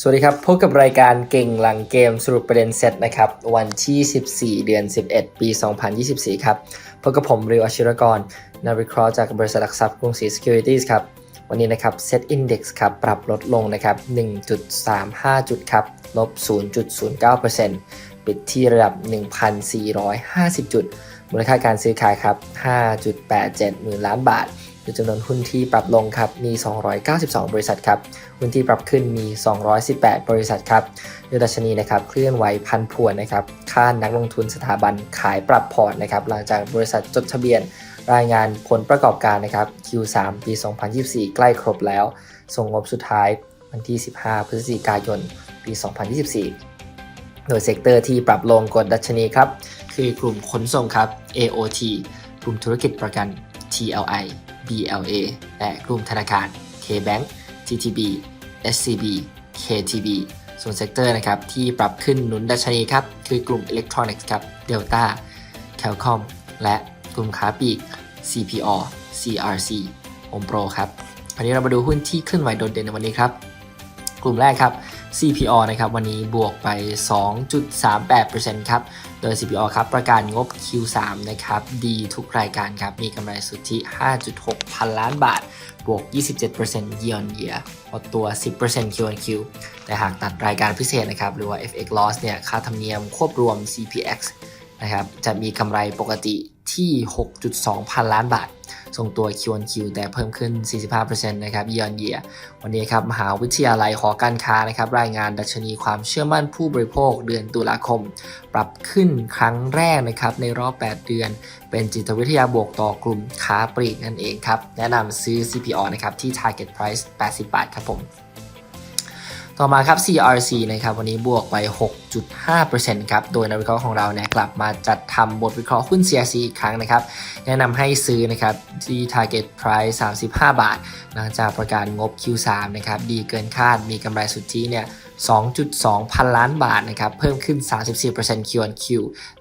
สวัสดีครับ พบกับรายการเก่งหลังเกมสรุปประเด็นเซตนะครับ วันที่ 14 เดือน 11 ปี 2024 ครับ พบกับผมริวอชิรกรนักวิเคราะห์จากบริษัทหลักทรัพย์กรุงศรี Securities ครับ วันนี้นะครับ Set Index ครับ ปรับลดลงนะครับ 1.35 จุดครับ ลบ 0.09%ปิดที่ระดับ 1,450 จุด มูลค่าการซื้อขายครับ 5.87หมื่นล้านบาท ดยจำนวนหุ้นที่ปรับลงครับมี 292 บริษัทครับหุ้นที่ปรับขึ้นมี 218 บริษัทครับโดยดัชนีนะครับเคลื่อนไหวพันผวนนะครับค่านักลงทุนสถาบันขายปรับพอร์ตนะครับหลังจากบริษัทจดทะเบียนรายงานผลประกอบการนะครับ Q3 ปี 2024 ใกล้ครบแล้ว ส่งงบสุดท้ายวันที่ 15 พฤศจิกายน ปี 2024 โดยเซกเตอร์ที่ปรับลงกดดัชนีครับ คือกลุ่มขนส่งครับ AOT กลุ่มธุรกิจประกัน TLI BLA และกลุ่มธนาคาร KBank TTB SCB KTB ส่วนเซกเตอร์นะครับที่ปรับขึ้นหนุนดัชนีครับคือกลุ่มอิเล็กทรอนิกส์ครับ Delta Qualcomm และกลุ่มค้าปลีก CPO CRC Home Pro ครับวันนี้เรามาดูหุ้นที่ขึ้นไหวโดดเด่นในวันนี้ครับ กลุ่มแรกครับ CPO นะครับวันนี้บวกไป 2.38%ครับ โดย CPO ครับประกาศงบ Q3 นะครับดีทุกรายการครับ มีกำไรสุทธิ 5.6 พันล้านบาท บวก 27% year on year ลดตัว 10% Q on Q แต่หากตัดรายการพิเศษนะครับ หรือว่า FX loss เนี่ยค่าธรรมเนียมควบรวม CPX นะครับจะมีกำไรปกติที่ 6.2 พันล้านบาท ส่งตัว Q1Q แต่เพิ่มขึ้น 45%นะครับเยียนเยียวันนี้ครับมหาวิทยาลัยหอการค้านะครับรายงานดัชนีความเชื่อมั่นผู้บริโภคเดือนตุลาคม ปรับขึ้นครั้งแรกนะครับในรอบ 8 เดือน เป็นจิตวิทยาบวกต่อกลุ่มค้าปลีกนั่นเองครับแนะนำซื้อ CPO นะครับที่ target price 80 บาทครับผม ต่อมาครับ CRC นะครับวันนี้บวกไป 6.5%ครับ โดยนักวิเคราะห์ของเราเนี่ยกลับมาจัดทำบทวิเคราะห์หุ้น CRC อีกครั้งนะครับ แนะนำให้ซื้อนะครับที่ target price 35 บาท หลังจากประกาศงบ Q3 นะครับ ดีเกินคาด มีกำไรสุทธิเนี่ย 2.2 พันล้านบาทนะครับ เพิ่มขึ้น 34% Q on Q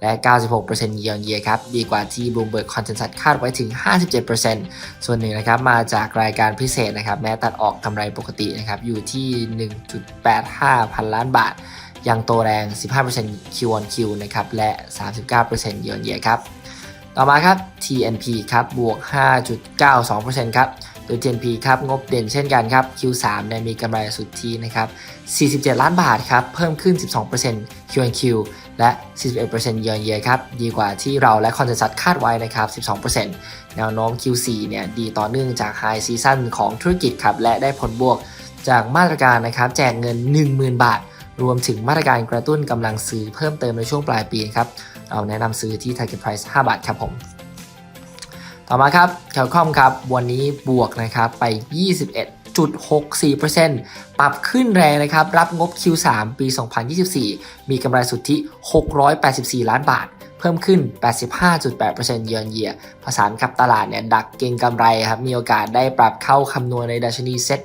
และ 96% year on year ครับ ดีกว่าที่ Bloomberg Consensus คาดไว้ถึง 57%ส่วนหนึ่งนะครับ มาจากรายการพิเศษนะครับ แม้ตัดออกกำไรปกตินะครับ อยู่ที่ 1.85 พันล้านบาท ยังโตแรง 15% Q on Q นะครับ และ 39% year on year ครับ ต่อมาครับ TNP ครับ บวก 5.92%ครับ โดย TNP ครับงบเด่นเช่นกันครับ Q3 เนี่ยมีกำไรสุทธินะครับ 47 ล้านบาทครับ เพิ่มขึ้น 12% Q&Q และ 41% year on year ครับ ดีกว่าที่เราและคอนเซนแซสคาดไว้นะครับ 12%แนวโน้ม Q4 เนี่ยดีต่อเนื่องจาก High Season ของธุรกิจครับ และได้ผลบวกจากมาตรการนะครับแจกเงิน 10,000 บาท รวมถึงมาตรการกระตุ้นกำลังซื้อเพิ่มเติมในช่วงปลายปีครับ เราแนะนำซื้อที่ Target Price 5 บาทครับผม ต่อมาครับแคลคอมครับ วันนี้บวกนะครับไป 21.64%ปรับขึ้นแรงนะครับ รับงบ Q3 ปี 2024 มีกำไรสุทธิ 684 ล้านบาท เพิ่มขึ้น 85.8%เยือนเยียผสานกับตลาดเนี่ยดักเก็งกำไรครับ มีโอกาสได้ปรับเข้าคำนวณในดัชนีเซ็ต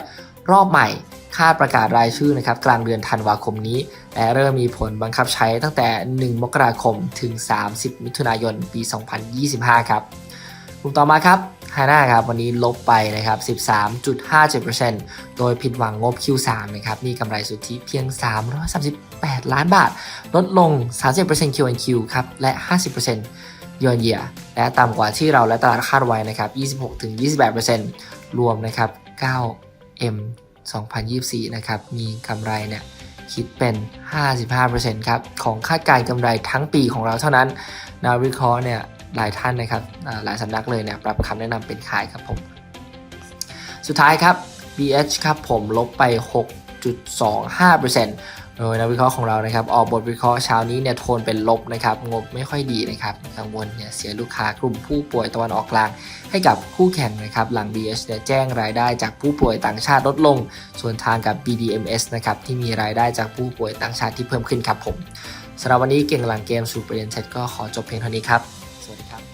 100 รอบใหม่คาดประกาศรายชื่อนะครับกลางเดือนธันวาคมนี้ และเริ่มมีผลบังคับใช้ตั้งแต่ 1 มกราคมถึง 30 มิถุนายน ปี 2025 ครับ กลุ่มต่อมาครับฮาน่าครับวันนี้ลบไปนะครับ 13.57%โดยผิดหวังงบ Q3 นะครับมีกำไรสุทธิเพียง 338 ล้านบาท ลดลง 37% Q&Q ครับ และ 50% year on year และต่ำกว่าที่เราและตลาดคาดไว้นะครับ 26-28%รวมนะครับ 9M 2024 นะครับ มีกำไรเนี่ยคิดเป็น 55%ครับ ของคาดการกำไรทั้งปีของเราเท่านั้นนักวิเคราะห์เนี่ย หลายท่านนะครับหลายสำนักเลยเนี่ยปรับคำแนะนำเป็นขายครับผม สุดท้ายครับ BH ครับผมลบไป 6.25%โดยนักวิเคราะห์ของเรานะครับออกบทวิเคราะห์เช้านี้เนี่ยโทนเป็นลบนะครับงบไม่ค่อยดีนะครับกังวลเนี่ยเสียลูกค้ากลุ่มผู้ป่วยตะวันออกกลาง ให้กับคู่แข่งนะครับหลัง BH เนี่ยแจ้งรายได้จากผู้ป่วยต่างชาติลดลง ส่วนทางกับ BDMS นะครับที่มีรายได้จากผู้ป่วยต่างชาติที่เพิ่มขึ้นครับผมสำหรับวันนี้เก่งหลังเกมสู่ประเด็นเซตก็ขอจบเพียงเท่านี้ครับ Lady Cap.